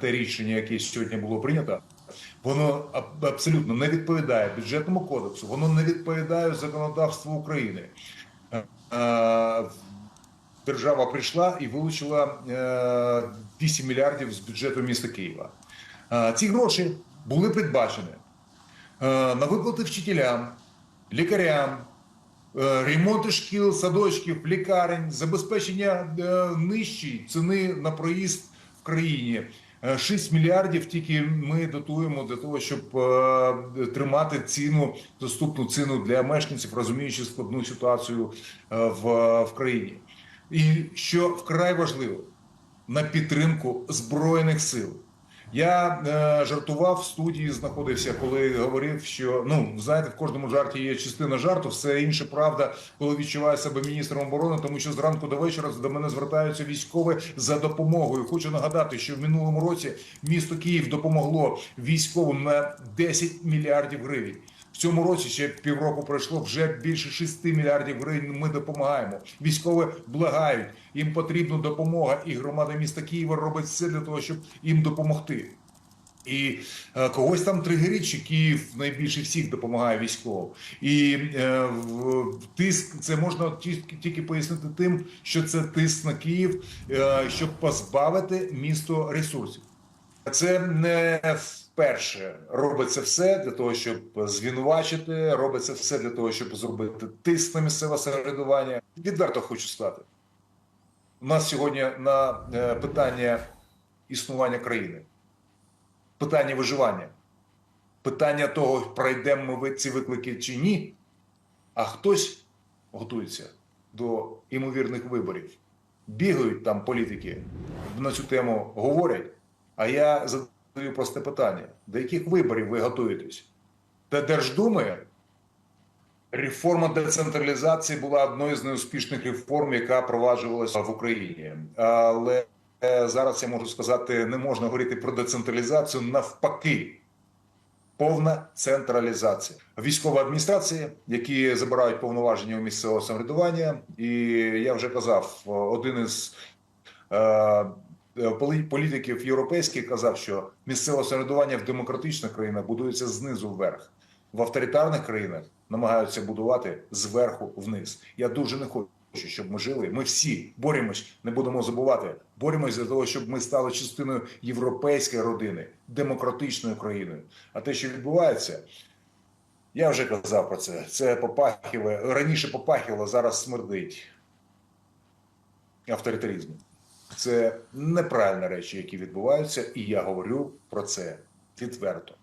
те рішення, яке сьогодні було прийнято, воно абсолютно не відповідає бюджетному кодексу, воно не відповідає законодавству України. Е, е, Держава прийшла і вилучила е, 8 мільярдів з бюджету міста Києва. Е, Ці гроші були передбачені е, на виплати вчителям, лікарям, е, ремонти шкіл, садочків, лікарень, забезпечення е, нижчої ціни на проїзд в країні. Е, 6 мільярдів тільки ми дотуємо для того, щоб е, тримати ціну, доступну ціну для мешканців, розуміючи складну ситуацію е, в, в країні. І що вкрай важливо на підтримку збройних сил. Я е, жартував в студії, знаходився, коли говорив, що ну знаєте, в кожному жарті є частина жарту, все інше правда, коли відчуваю себе міністром оборони, тому що зранку до вечора до мене звертаються військові за допомогою. Хочу нагадати, що в минулому році місто Київ допомогло військовим на 10 мільярдів гривень. В цьому році ще півроку пройшло вже більше 6 мільярдів гривень. Ми допомагаємо. Військові благають, їм потрібна допомога, і громада міста Києва робить все для того, щоб їм допомогти. І е, когось там тригерить, що Київ найбільше всіх допомагає військовим. І е, в, тиск це можна тільки, тільки пояснити тим, що це тиск на Київ, е, щоб позбавити місто ресурсів. Це не вперше робиться все для того, щоб звинувачити, робиться все для того, щоб зробити тиск на місцеве самоврядування. Відверто хочу сказати. У нас сьогодні на е, питання існування країни, питання виживання, питання того, пройдемо ми ці виклики чи ні, а хтось готується до імовірних виборів. Бігають там політики, на цю тему говорять. А я задаю просте питання: до яких виборів ви готуєтесь? До Держдуми реформа децентралізації була одною з неуспішних реформ, яка проваджувалася в Україні. Але е, зараз я можу сказати, не можна говорити про децентралізацію навпаки. Повна централізація військова адміністрація, які забирають повноваження у місцевого самоврядування, і я вже казав, один із е, політиків європейських казав, що місцеве самоврядування в демократичних країнах будується знизу вверх, в авторитарних країнах намагаються будувати зверху вниз. Я дуже не хочу, щоб ми жили. Ми всі боремось, не будемо забувати. Боремось для того, щоб ми стали частиною європейської родини, демократичною країною. А те, що відбувається, я вже казав про це. Це попахіве раніше попахіло, зараз смердить авторитаризмом. Це неправильні речі, які відбуваються, і я говорю про це відверто.